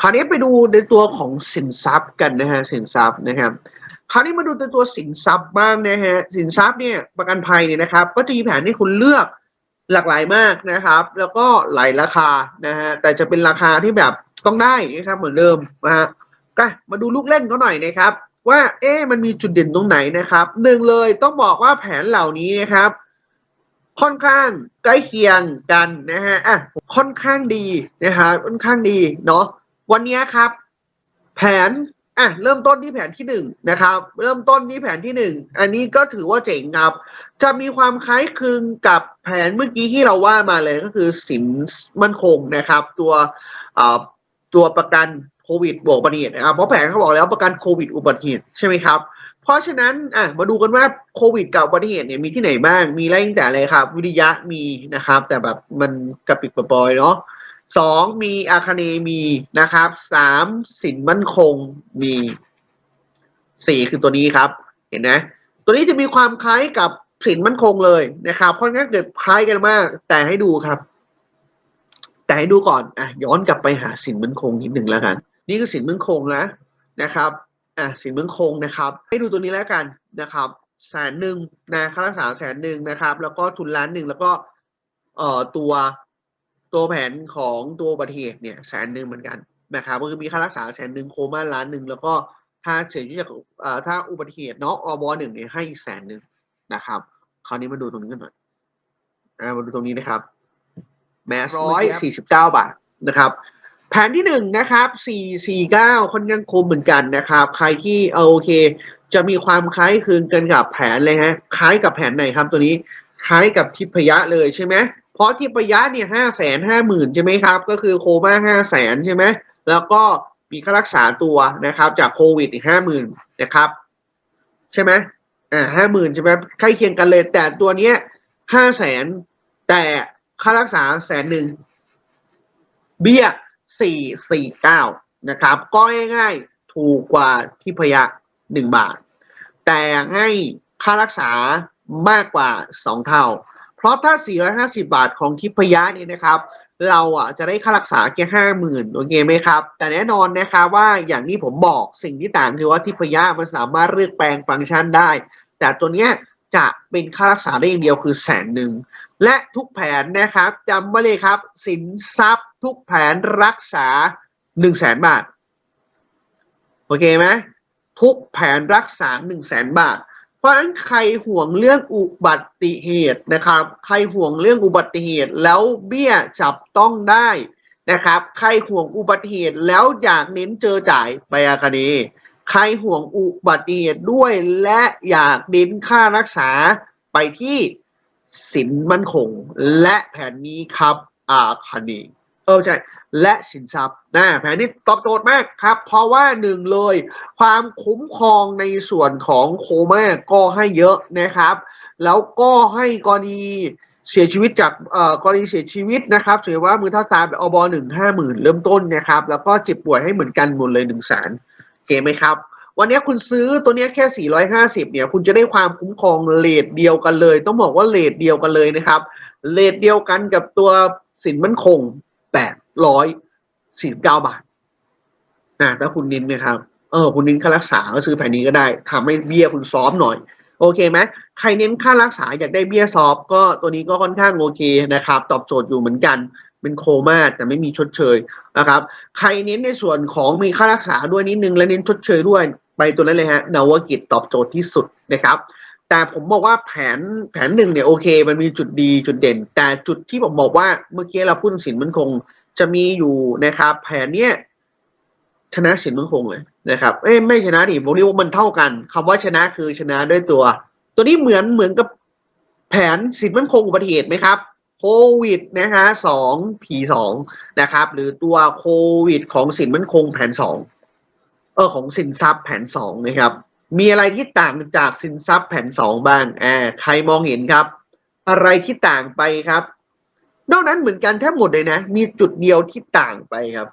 คราวนี้ไปดูในตัวของสินทรัพย์กันนะฮะสินทรัพย์นะครับคราวนี้มาดูในตัวสินทรัพย์บ้างนะฮะสินทรัพย์เนี่ยประกันภัยเนี่ยนะครับ ก็จะมีแผนให้คุณเลือกหลากหลายมากนะครับ แล้วก็หลายราคานะฮะแต่จะเป็นราคาที่แบบต้องได้นะครับเหมือนเดิมนะฮะ ก็มาดูลูกเล่นเขาหน่อยนะครับ ว่าเอ๊ะมันมีจุดเด่นตรงไหนนะครับหนึ่งเลยต้องบอกว่าแผนเหล่านี้นะครับ ค่อนข้างใกล้เคียงกันนะฮะอะค่อนข้างดีนะฮะค่อนข้างดีเนาะวันนี้ครับ แผนอะเริ่มต้นที่แผนที่หนึ่งนะครับ เริ่มต้นที่แผนที่หนึ่งอันนี้ก็ถือว่าเจ๋งครับ จะมีความคล้ายคลึงกับแผนเมื่อกี้ที่เราว่ามาเลยก็คือสินมั่นคงนะครับ ตัวอ่อตัวประกัน โควิดบวกอุบัติเหตุนะครับเพราะแผนเขาบอกแล้วประกันโควิดอุบัติเหตุใช่ไหมครับ เพราะฉะนั้นอะมาดูกันว่าโควิดกับอุบัติเหตุเนี่ยมีที่ไหนบ้าง มีอะไรตั้งแต่อะไรครับ วิริยะมีนะครับ แต่แบบมันกระปิดกระปอยเนาะสองมีอาคเนมีนะครับสามสินมั่นคงมีสี่คือตัวนี้ครับ เห็นไหมตัวนี้จะมีความคล้ายกับสินมั่นคงเลยนะครับค่อนข้างเกิดคล้ายกันมาก แต่ให้ดูครับ แต่ให้ดูก่อนอะย้อนกลับไปหาสินมั่นคงนิดหนึ่งแล้วกัน นี่คือสินมั่นคงนะนะครับอะสินมั่นคงนะครับ ให้ดูตัวนี้แล้วกันนะครับแสนหนึ่งนะค่ารักษาแสนหนึ่งนะครับ แล้วก็ทุนล้านหนึ่งแล้วก็เอ่อตัวตัวแผนของตัวอุบัติเหตุเนี่ยแสนหนึ่งเหมือนกันนะครับก็คือมีค่ารักษาแสนหนึ่งโคม่าล้านหนึ่งแล้วก็ถ้าเสียชีวิตจากอ่อถ้าอุบัติเหตุเนาะอบหนึ่งเนี่ยให้อีกแสนหนึ่งนะครับ คราวนี้มาดูตรงนี้กันหน่อยมาดูตรงนี้นะครับ แมสร้อยสี่สิบเก้าบาทนะครับ แผนที่หนึ่งนะครับสี่สี่เก้าค่อนข้างคมเหมือนกันนะครับ ใครที่เออโอเค จะมีความคล้ายคลึงกันกับแผนเลยฮะ คล้ายกับแผนไหนครับตัวนี้ คล้ายกับทิพยะเลยใช่ไหมเพราะทิพยะเนี่ยห้าแสนห้าหมื่นใช่ไหมครับ ก็คือโคม่าห้าแสนใช่ไหมแล้วก็มีค่ารักษาตัวนะครับจากโควิดอีกห้าหมื่นนะครับ ใช่ไหมอ่าห้าหมื่นใช่ไหมใกล้เคียงกันเลย แต่ตัวเนี้ยห้าแสนแต่ค่ารักษาแสนหนึ่งเบี้ย สี่สี่เก้านะครับ ก็ง่ายๆถูกกว่าทิพยะหนึ่งบาท แต่ให้ค่ารักษามากกว่าสองเท่า เพราะถ้า 450 บาทของทิพยะนี่นะครับ เราอะจะได้ค่ารักษาแค่ห้าหมื่นโอเคไหมครับ แต่แน่นอนนะครับว่าอย่างที่ผมบอกสิ่งที่ต่างคือว่าทิพยะมันสามารถเลือกแปลงฟังก์ชันได้ แต่ตัวเนี้ยจะเป็นค่ารักษาได้อย่างเดียวคือแสนหนึ่ง และทุกแผนนะครับจำไว้เลยครับ สินทรัพย์ ทุกแผนรักษาหนึ่งแสนบาท โอเคไหมทุกแผนรักษาหนึ่งแสนบาท เพราะฉะนั้นใครห่วงเรื่องอุบัติเหตุนะครับ ใครห่วงเรื่องอุบัติเหตุแล้วเบี้ยจับต้องได้นะครับ ใครห่วงอุบัติเหตุแล้วอยากเน้นเจอจ่ายไปอาคาเนใครห่วงอุบัติเหตุด้วยและอยากเน้นค่ารักษาไปที่สินมั่นคง และแผนนี้ครับอาคาเน เออใช่และสินทรัพย์นะแผนนี้ตอบโจทย์มากครับ เพราะว่าหนึ่งเลย ความคุ้มครองในส่วนของโคม่าก็ให้เยอะนะครับ แล้วก็ให้กรณีเสียชีวิตจากเอ่อกรณีเสียชีวิตนะครับเสียว่ามือเท่าตาแบบอบหนึ่งห้าหมื่นเริ่มต้นนะครับ แล้วก็เจ็บป่วยให้เหมือนกันหมดเลยหนึ่งแสนเกไหมครับ วันนี้คุณซื้อตัวนี้แค่ 450 เนี่ย คุณจะได้ความคุ้มครองเลทเดียวกันเลย ต้องบอกว่าเลทเดียวกันเลยนะครับเลทเดียวกันกับตัวสินมั่นคง 849บเก้าบาทนะถ้าคุณนินนะครับ เออ คุณนินค่ารักษาก็ซื้อแผ่นนี้ก็ได้ทำให้เบี้ยคุณซ้อฟต์หน่อย โอเคไหมใครเน้นค่ารักษาอยากได้เบี้ยซอฟก็ตัวนี้ก็ค่อนข้างโอเคนะครับ ตอบโจทย์อยู่เหมือนกันเป็นโคม่าแต่ไม่มีชดเชยนะครับ ใครเน้นในส่วนของมีค่ารักษาด้วยนิดนึงและเน้นชดเชยด้วย ไปตัวนั้นเลยฮะนวกิจตอบโจทย์ที่สุดนะครับ แต่ผมบอกว่าแผนแผนหนึ่งเนี่ยโอเค มันมีจุดดีจุดเด่น แต่จุดที่ผมบอกว่าเมื่อกี้เราพูดสินมันคงจะมีอยู่นะครับ แผนเนี้ยชนะสินมันคงเลยนะครับ เอ้ไม่ชนะดิผมเรียกว่ามันเท่ากันคำว่าชนะคือชนะด้วยตัว ตัวนี้เหมือนเหมือนกับแผนสินมันคงอุบัติเหตุไหมครับโควิดนะฮะสองผีสองนะครับ หรือตัวโควิดของสินมันคงแผนสองเออของสินทรัพย์แผนสองนะครับ มีอะไรที่ต่างจากสินทรัพย์แผนสองบ้างอ่าใครมองเห็นครับ อะไรที่ต่างไปครับ นอกนั้นเหมือนกันแทบหมดเลยนะ มีจุดเดียวที่ต่างไปครับ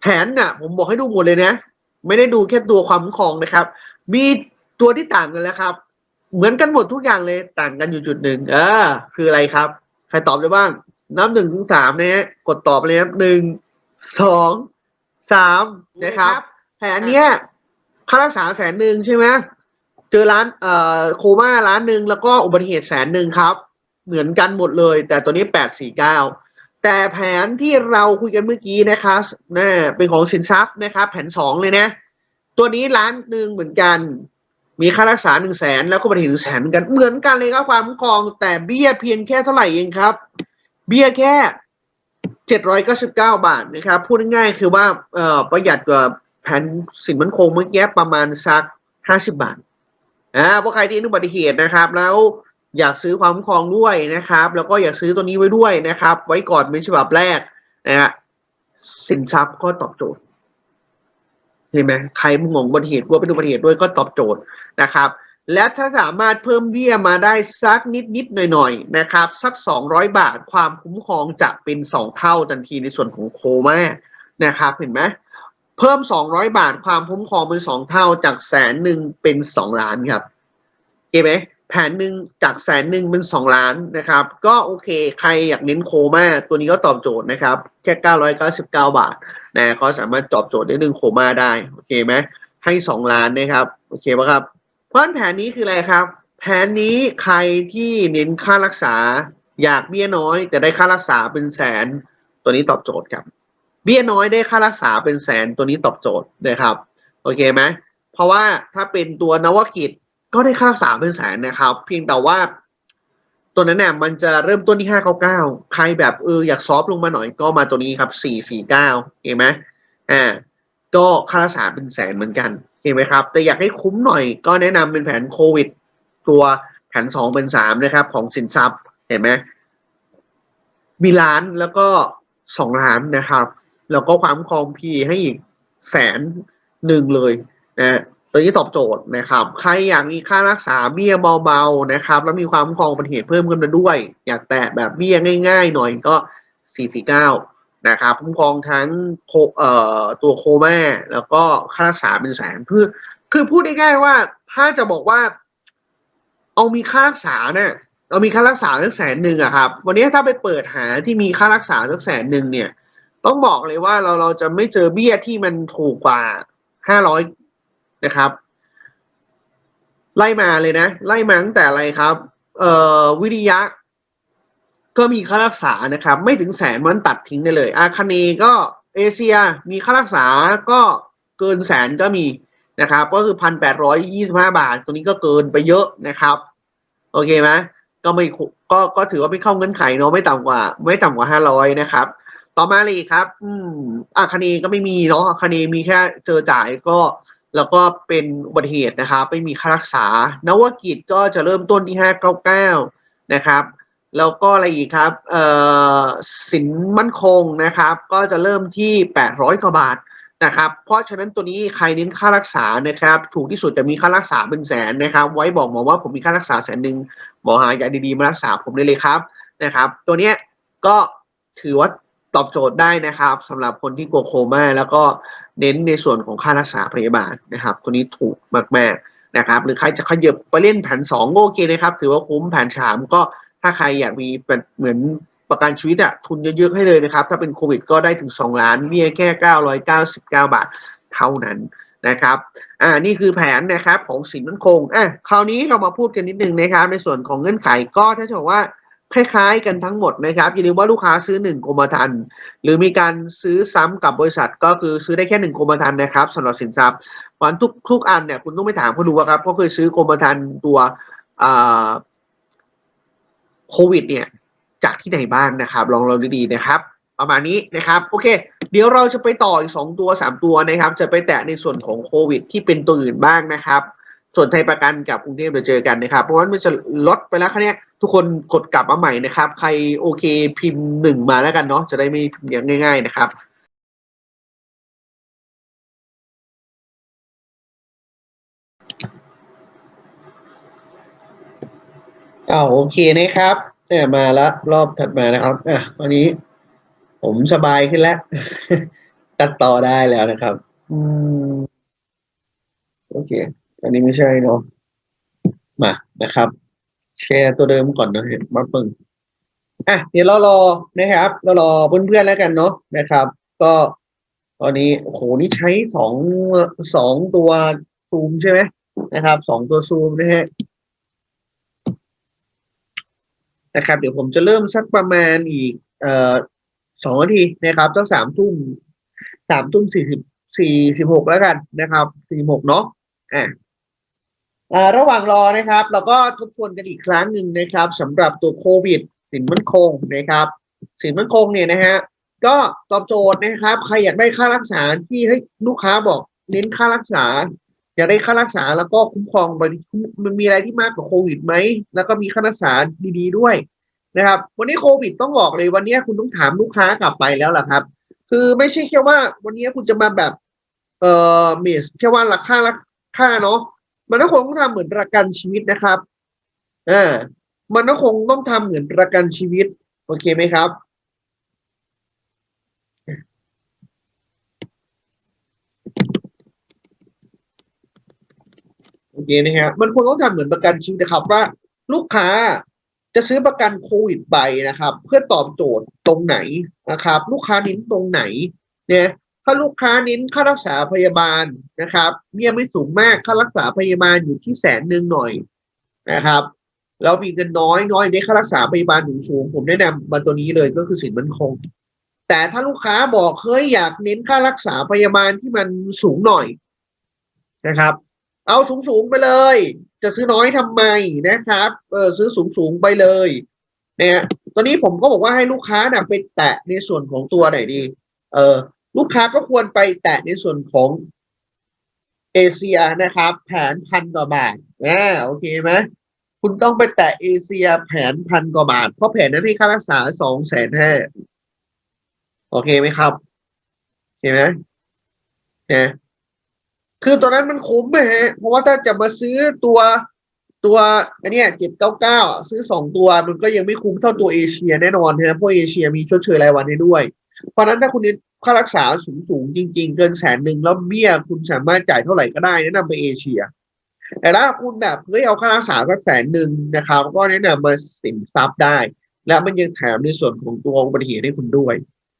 แผนน่ะ ผมบอกให้ดูหมดเลยนะ ไม่ได้ดูแค่ตัวความคุ้มครองนะครับ มีตัวที่ต่างกันแล้วครับ เหมือนกันหมดทุกอย่างเลยต่างกันอยู่จุดหนึ่งเออ คืออะไรครับ ใครตอบได้บ้าง นับหนึ่งถึงสามนะฮะกดตอบเลยครับหนึ่งสองสามนะครับ แผนเนี้ย ค่ารักษาแสนหนึ่งใช่ไหมเจอร้านเอ่อโคม่าร้านหนึ่งแล้วก็อุบัติเหตุแสนหนึ่งครับ เหมือนกันหมดเลย แต่ตัวนี้แปดสี่เก้าแต่แผนที่เราคุยกันเมื่อกี้นะคะนะเป็นของสินทรัพย์นะครับ แผนสองเลยนะ ตัวนี้ล้านหนึ่งเหมือนกัน มีค่ารักษาหนึ่งแสนแล้วก็อุบัติเหตุหนึ่งแสนเหมือนกันเหมือนกันเลยครับความคุ้มครอง แต่เบี้ยเพียงแค่เท่าไหร่เองครับ เบี้ยแค่เจ็ดร้อยเก้าสิบเก้าบาทนะครับ พูดง่ายๆคือว่าเอ่อประหยัดกว่า แผนสินมั่นคงเมื่อกี้ประมาณสักห้าสิบาทอ่าพวกใครที่อุบัติเหตุนะครับ แล้วอยากซื้อความคุ้มครองด้วยนะครับ แล้วก็อยากซื้อตัวนี้ไว้ด้วยนะครับ ไว้ก่อนเป็นฉบับแรกนะฮะสินทรัพย์ก็ตอบโจทย์เห็นไหมใครมึงงงอุบัติเหตุกลัวเป็นอุบัติเหตุด้วยก็ตอบโจทย์นะครับ และถ้าสามารถเพิ่มเบี้ยมาได้สักนิดนิดหน่อยๆนะครับ สัก200บาทความคุ้มครองจะเป็น2เท่าทันทีในส่วนของโคม่านะครับ เห็นไหม เพิ่ม200บาทความคุ้มครองเป็น2เท่าจากแสนหนึ่งเป็น2ล้านครับเห็นไหมแผนหนึ่งจากแสนหนึ่งเป็น2ล้านนะครับ ก็โอเค ใครอยากเน้นโคม่าตัวนี้ก็ตอบโจทย์นะครับ แค่999บาทนะก็สามารถตอบโจทย์ได้หนึ่งโคม่าได้ โอเคไหมให้สองล้านนะครับ โอเคป่ะครับเพราะแผนนี้คืออะไรครับ แผนนี้ใครที่เน้นค่ารักษาอยากเบี้ยน้อย แต่ได้ค่ารักษาเป็นแสนตัวนี้ตอบโจทย์ครับ เบี้ยน้อยได้ค่ารักษาเป็นแสนตัวนี้ตอบโจทย์นะครับ โอเคไหมเพราะว่าถ้าเป็นตัวนวกิจก็ได้ค่ารักษาเป็นแสนนะครับ เพียงแต่ว่า ตัวนั้นเนี่ยมันจะเริ่มต้นที่ห้าเก้าเก้าใครแบบเอออยากซอฟลงมาหน่อยก็มาตัวนี้ครับสี่สี่เก้าเห็นไหมอ่าก็ค่ารักษาเป็นแสนเหมือนกันเห็นไหมครับ แต่อยากให้คุ้มหน่อยก็แนะนำเป็นแผนโควิด ตัวแผนสองเป็นสามนะครับ ของสินทรัพย์เห็นไหมมีล้านแล้วก็สองล้านนะครับ แล้วก็ความคุ้มครองพีให้อีกแสนหนึ่งเลยนะตัวนี้ตอบโจทย์นะครับใครอยากมีค่ารักษาเบี้ยเบาๆนะครับ แล้วมีความคุ้มครองเป็นเหตุเพิ่มขึ้นมาด้วย อยากแตะแบบเบี้ยง่าย ๆ หน่อยก็ 449 นะครับคุ้มครองทั้งเอ่อตัวโคม่าแล้วก็ค่ารักษาเป็นแสนคือคือพูดง่ายๆว่าถ้าจะบอกว่า เอามีค่ารักษาเนี่ยเอามีค่ารักษาสักแสนหนึ่งอะครับ วันนี้ถ้าไปเปิดหาที่มีค่ารักษาสักแสนหนึ่งเนี่ย ต้องบอกเลยว่าเราเราจะไม่เจอเบี้ยที่มันถูกกว่าห้าร้อยนะครับ ไล่มาเลยนะ ไล่มาตั้งแต่อะไรครับ เอ่อวิริยะ ก็มีค่ารักษานะครับ ไม่ถึงแสนมันตัดทิ้งได้เลย อาคาเนก็เอเชียมีค่ารักษาก็เกินแสนก็มีนะครับ ก็คือพันแปดร้อยยี่สิบห้าบาท ตัวนี้ก็เกินไปเยอะนะครับ โอเคไหมก็ไม่ก็ก็ถือว่าไม่เข้าเงื่อนไขเนาะไม่ต่ำกว่า ไม่ต่ำกว่าห้าร้อยนะครับ ต่อมาเลยครับ อืมอาคาเนก็ไม่มีเนาะอาคาเนมีแค่เจอจ่ายก็แล้วก็เป็นอุบัติเหตุนะครับไม่มีค่ารักษา นวกิจก็จะเริ่มต้นที่ห้าเก้าเก้านะครับ แล้วก็อะไรอีกครับเอ่อสินมั่นคงนะครับ ก็จะเริ่มที่แปดร้อยกว่าบาทนะครับ เพราะฉะนั้นตัวนี้ใครเน้นค่ารักษานะครับ ถูกที่สุดจะมีค่ารักษาเป็นแสนนะครับ ไว้บอกหมอว่าผมมีค่ารักษาแสนหนึ่งหมอหายาดีๆมารักษาผมได้เลยครับนะครับ ตัวเนี้ยก็ถือว่า ตอบโจทย์ได้นะครับสำหรับคนที่กลัวโคม่าแล้วก็เน้นในส่วนของค่ารักษาพยาบาลนะครับ ตัวนี้ถูกมากๆนะครับ หรือใครจะขยับไปเล่นแผนสองโอเคนะครับ ถือว่าคุ้มแผนสามก็ถ้าใครอยากมีเป็นเหมือนประกันชีวิตอะทุนเยอะๆให้เลยนะครับ ถ้าเป็นโควิดก็ได้ถึง 2 ล้านเบี้ยแค่ 999 บาทเท่านั้นนะครับ อ่า นี่คือแผนนะครับของสินมั่นคง อะ คราวนี้เรามาพูดกันนิดนึงนะครับ ในส่วนของเงื่อนไขก็ถ้าจะบอกว่า คล้ายๆกันทั้งหมดนะครับอย่าลืมว่าลูกค้าซื้อหนึ่งกรมธรรม์หรือมีการซื้อซ้ำกับบริษัท ก็คือซื้อได้แค่หนึ่งกรมธรรม์นะครับสำหรับสินทรัพย์เพราะฉะนั้นทุกทุกอันเนี่ยคุณต้องไปถามเขาดูว่าครับเขาเคยซื้อกรมธรรม์ตัวโควิด เนี่ยจากที่ไหนบ้างนะครับ ลองเราดีๆนะครับ ประมาณนี้นะครับโอเค เดี๋ยวเราจะไปต่ออีกสองตัวสามตัวนะครับ จะไปแตะในส่วนของโควิด ที่เป็นตัวอื่นบ้างนะครับ ส่วนไทยประกันกับกรุงเทพเดี๋ยวเจอกันนะครับ เพราะว่ามันจะลดไปแล้วครั้นี้ย ทุกคนกดกลับมาใหม่นะครับ ใครโอเคพิมพ์หนึ่งมาแล้วกันเนาะจะได้ไม่พิมพ์อย่างง่าย ๆ นะครับอ้าวโอเคนะครับเนี่ยมาแล้วรอบถัดมานะครับอะวันนี้ผมสบายขึ้นแล้วตัดต่อได้แล้วนะครับ อืม โอเค อันนี้ไม่ใช่เนาะมานะครับ แชร์ตัวเดิมก่อนนะเห็นมาเพิ่งอะเดี๋ยวเรารอนะครับ เรารอเพื่อนๆแล้วกันเนาะนะครับ ก็ตอนนี้โอ้โหนี่ใช้สองสองตัวซูมใช่ไหมนะครับสองตัวซูมนะฮะนะครับ เดี๋ยวผมจะเริ่มสักประมาณอีก เอ่อสองนาทีนะครับตั้งสามทุ่มสามทุ่มสี่สิบสี่สิบหกแล้วกันนะครับสี่หกเนาะอะ ระหว่างรอนะครับ เราก็ทบทวนกันอีกครั้งหนึ่งนะครับสำหรับตัวโควิด สินมั่นคงนะครับ สินมั่นคงเนี่ยนะฮะก็ตอบโจทย์นะครับ ใครอยากได้ค่ารักษาที่ให้ลูกค้าบอกเน้นค่ารักษา อยากได้ค่ารักษาแล้วก็คุ้มครองมันมีอะไรที่มากกว่าโควิดไหมแล้วก็มีค่ารักษาดีๆด้วยนะครับ วันนี้โควิดต้องบอกเลยวันนี้คุณต้องถามลูกค้ากลับไปแล้วล่ะครับ คือไม่ใช่แค่ว่าวันนี้คุณจะมาแบบเอ่อเมสแค่ว่าราคาราคาเนาะ มันก็คงต้องทำเหมือนประกันชีวิตนะครับเออมันก็คงต้องทำเหมือนประกันชีวิต โอเคไหมครับโอเคนะครับมันควรต้องทำเหมือนประกันชีวิตนะครับว่า ลูกค้าจะซื้อประกันโควิดไปนะครับ เพื่อตอบโจทย์ตรงไหนนะครับ ลูกค้าเน้นตรงไหนเนี่ย ถ้าลูกค้าเน้นค่ารักษาพยาบาลนะครับเบี้ยไม่สูงมากค่ารักษาพยาบาลอยู่ที่แสนหนึ่งหน่อยนะครับแล้วมีเงินน้อยน้อยได้ค่ารักษาพยาบาลสูงสูงผมแนะนำมาตัวนี้เลยก็คือสินมันคง แต่ถ้าลูกค้าบอกเฮ้ยอยากเน้นค่ารักษาพยาบาลที่มันสูงหน่อยนะครับ เอาสูงสูงๆไปเลย จะซื้อน้อยทำไมนะครับเออซื้อสูงสูงๆไปเลยเนี่ยตอนนี้ผมก็บอกว่าให้ลูกค้าน่ะไปแตะในส่วนของตัวไหนดี เออ ลูกค้าก็ควรไปแตะในส่วนของเอเชียนะครับ แผนพันกว่าบาทอ่าโอเคไหมคุณต้องไปแตะเอเชียแผนพันกว่าบาท เพราะแผนนั้นให้ค่ารักษาสองแสนห้าโอเคไหมครับโอเคไหมเนี่ยคือตอนนั้นมันคุ้มไหมฮะ เพราะว่าถ้าจะมาซื้อตัวตัวอันนี้เจ็ดเก้าเก้าซื้อสองตัวมันก็ยังไม่คุ้มเท่าตัวเอเชียแน่นอนฮะเพราะเอเชียมีชดเชยรายวันให้ด้วย เพราะนั้นถ้าคุณน้น ค่ารักษาสูงสูงจริง ๆ เกินแสนหนึ่งแล้วเบี้ยคุณสามารถจ่ายเท่าไหร่ก็ได้แนะนำไปเอเชีย แต่ถ้าคุณแบบเฮ้ยเอาค่ารักษาสักแสนหนึ่งนะครับ ก็แนะนำมาสินทรัพย์ได้ และมันยังแถมในส่วนของตัวอุบัติเหตุให้คุณด้วย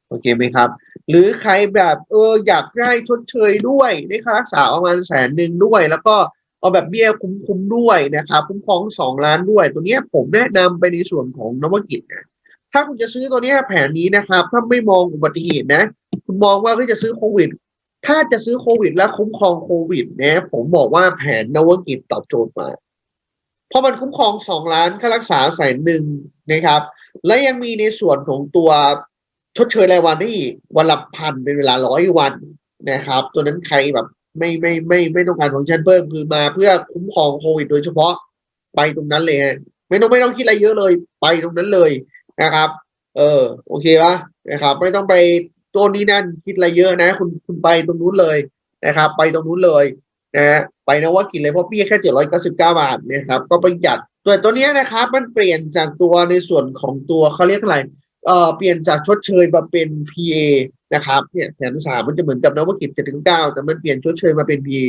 โอเคไหมครับ หรือใครแบบเอออยากได้ชดเชยด้วยได้ค่ารักษาประมาณแสนหนึ่งด้วย แล้วก็เอาแบบเบี้ยคุ้มๆด้วยนะครับคุ้มครองสองล้านด้วย ตัวเนี้ยผมแนะนำไปในส่วนของนวกิจนะถ้าคุณจะซื้อตัวเนี้ยแผนนี้นะครับ ถ้าไม่มองอุบัติเหตุนะ คุณมองว่าเฮ้ยจะซื้อโควิด ถ้าจะซื้อโควิด และคุ้มครองโควิดเนี่ยผมบอกว่าแผนนวกิจตอบโจทย์มาเพราะมันคุ้มครองสองล้านค่ารักษาแสนหนึ่งนะครับ และยังมีในส่วนของตัวชดเชยรายวันได้อีกวันละพันเป็นเวลาร้อยวันนะครับ ตัวนั้นใครแบบไม่ไม่ไม่ไม่ต้องการฟังก์ชันเพิ่มคือมาเพื่อคุ้มครองโควิด โดยเฉพาะไปตรงนั้นเลยฮะไม่ต้องไม่ต้องคิดอะไรเยอะเลย ไปตรงนั้นเลยนะครับ เออ โอเคปะนะครับ ไม่ต้องไป ตัวนี้นั่นคิดอะไรเยอะนะ คุณคุณไปตรงนู้นเลยนะครับ ไปตรงนู้นเลยนะฮะไปนะว่ากินเลยเพราะพี่แค่เจ็ดร้อยเก้าสิบเก้าบาทเนี่ยครับ ก็ประหยัดตัวตัวนี้นะครับ มันเปลี่ยนจากตัวในส่วนของตัวเขาเรียกอะไรเอ่อเปลี่ยนจากชดเชยมาเป็น PA นะครับเนี่ยแผนสามมันจะเหมือนกับนวกิจเจ็ดถึงเก้าแต่มันเปลี่ยนชดเชยมาเป็น PA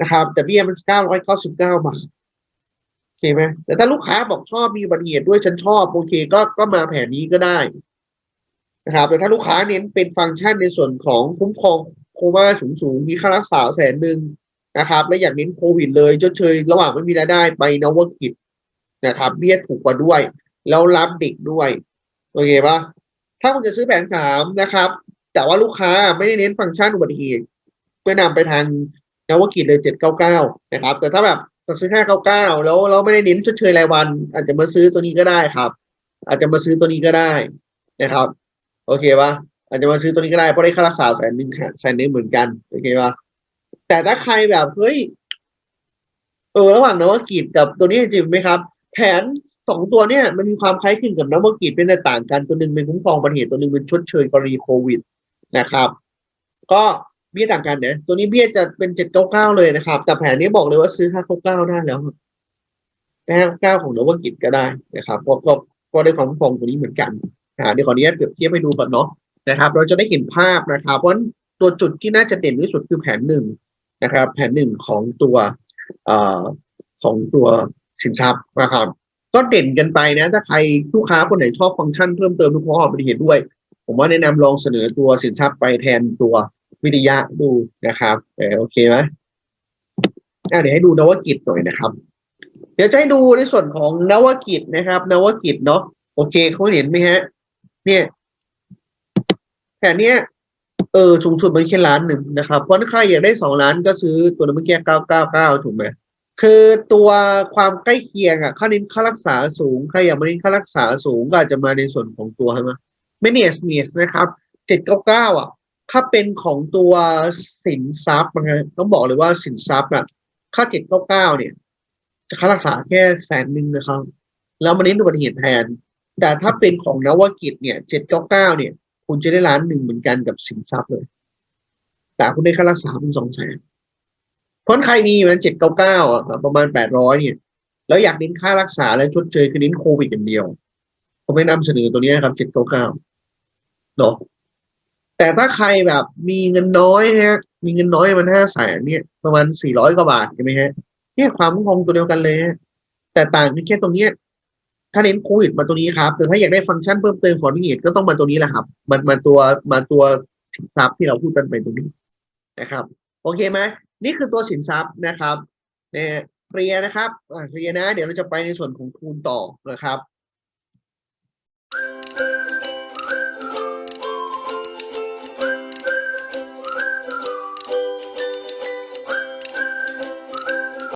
นะครับ แต่เบี้ยมันเก้าร้อยเก้าสิบเก้าบาทโอเคไหมแต่ถ้าลูกค้าบอกชอบมีบัติเหตุด้วยฉันชอบโอเคก็ก็มาแผนนี้ก็ได้ นะครับแต่ถ้าลูกค้าเน้นเป็นฟังก์ชันในส่วนของคุ้มครองโคม่าสูงสูงๆมีค่ารักษาแสนหนึ่งนะครับ และอยากเน้นโควิดเลยชดเชยระหว่างไม่มีรายได้ไปนวกิจนะครับเบี้ยถูกกว่าด้วย แล้วรับเด็กด้วยโอเคปะถ้าคุณจะซื้อแผนสามนะครับ แต่ว่าลูกค้าไม่ได้เน้นฟังก์ชันอุบัติเหตุเพื่อนำไปทางนวกิจเลยเจ็ดเก้าเก้านะครับ แต่ถ้าแบบจะซื้อห้าเก้าเก้าแล้วเราไม่ได้เน้นชดเชยรายวัน อาจจะมาซื้อตัวนี้ก็ได้ครับ อาจจะมาซื้อตัวนี้ก็ได้นะครับ โอเคปะอาจจะมาซื้อตัวนี้ก็ได้เพราะได้ค่ารักษาแสนหนึ่งค่ะแสนหนึ่งเหมือนกันโอเคปะแต่ถ้าใครแบบเฮ้ยเออระหว่างนวกิจกับตัวนี้จริงไหมครับ แผนสองตัวเนี่ยมันมีความคล้ายคลึงกับนวกิจเป็นแต่ต่างกันตัวหนึ่งเป็นคุ้มครองอุบัติเหตุตัวหนึ่งเป็นชดเชยกรณีโควิดนะครับ ก็เบี้ยต่างกันเนะตัวนี้เบี้ยจะเป็นเจ็ดเก้าเก้าเลยนะครับ แต่แผนนี้บอกเลยว่าซื้อห้าเก้าเก้าได้แล้วครับห้าเก้าของนวกิจก็ได้นะครับก็ก็ได้ความคุ้มครองตัวนี้เหมือนกัน อ่าเดี๋ยวขออนุญาตเปรียบเทียบให้ดูก่อนเนาะนะครับ เราจะได้เห็นภาพนะครับเพราะตัวจุดที่น่าจะเด่นที่สุดคือแผนหนึ่งนะครับ แผนหนึ่งของตัวอของตัวสินทรัพย์นะครับ ก็เด่นกันไปนะ ถ้าใครลูกค้าคนไหนชอบฟังก์ชันเพิ่มเติมลูกค้าอุบัติเหตุด้วย ผมว่าแนะนำลองเสนอตัวสินทรัพย์ไปแทนตัววิทยะดูนะครับโอเคไหมอะเดี๋ยวให้ดูนวกิจหน่อยนะครับ เดี๋ยวจะให้ดูในส่วนของนวกิจนะครับ นวกิจเนาะโอเคเขาเห็นไหมฮะ เนี่ยแผนเนี้ยเออสูงสุดมันแค่ล้านหนึ่งนะครับเพราะถ้าใครอยากได้สองล้านก็ซื้อตัวนั้นเมื่อกี้เก้าเก้าเก้าถูกไหมคือตัวความใกล้เคียงอะค่าเน้นค่ารักษาสูงใครอยากมาเน้นค่ารักษาสูงก็อาจจะมาในส่วนของตัวใช่ไหมไม่เนสเนสนะครับเจ็ดเก้าเก้าอะถ้าเป็นของตัวสินทรัพย์นะต้องบอกเลยว่าสินทรัพย์อะค่าเจ็ดเก้าเก้าเนี่ย จะค่ารักษาแค่แสนหนึ่งนะครับ แล้วมาเน้นอุบัติเหตุแทน แต่ถ้าเป็นของนวกิจเนี่ยเจ็ดเก้าเก้าเนี่ย คุณจะได้ล้านหนึ่งเหมือนกันกับสินทรัพย์เลย แต่คุณได้ค่ารักษาเป็นสองแสนเพราะใครมีมันเจ็ดเก้าเก้าอะประมาณแปดร้อยเนี่ย แล้วอยากเน้นค่ารักษาและชดเชยคือเน้นโควิดอย่างเดียวผมไม่นำเสนอตัวนี้ครับเจ็ดเก้าเก้าเนาะแต่ถ้าใครแบบมีเงินน้อยฮะ มีเงินน้อยมันห้าแสนเนี่ย ประมาณสี่ร้อยกว่าบาทใช่ไหมฮะเนี่ยความมั่นคงตัวเดียวกันเลย แต่ต่างกันแค่ตรงเนี้ย ถ้าเน้นโควิดมาตัวนี้ครับแต่ถ้าอยากได้ฟังก์ชันเพิ่มเติมของนิเหตุก็ต้องมาตัวนี้แหละครับมันมาตัวมาตัวสินทรัพย์ที่เราพูดกันไปตรงนี้นะครับ โอเคไหมนี่คือตัวสินทรัพย์นะครับเนี่ยเคลียร์นะครับเคลียร์นะ เดี๋ยวเราจะไปในส่วนของคูณต่อนะครับ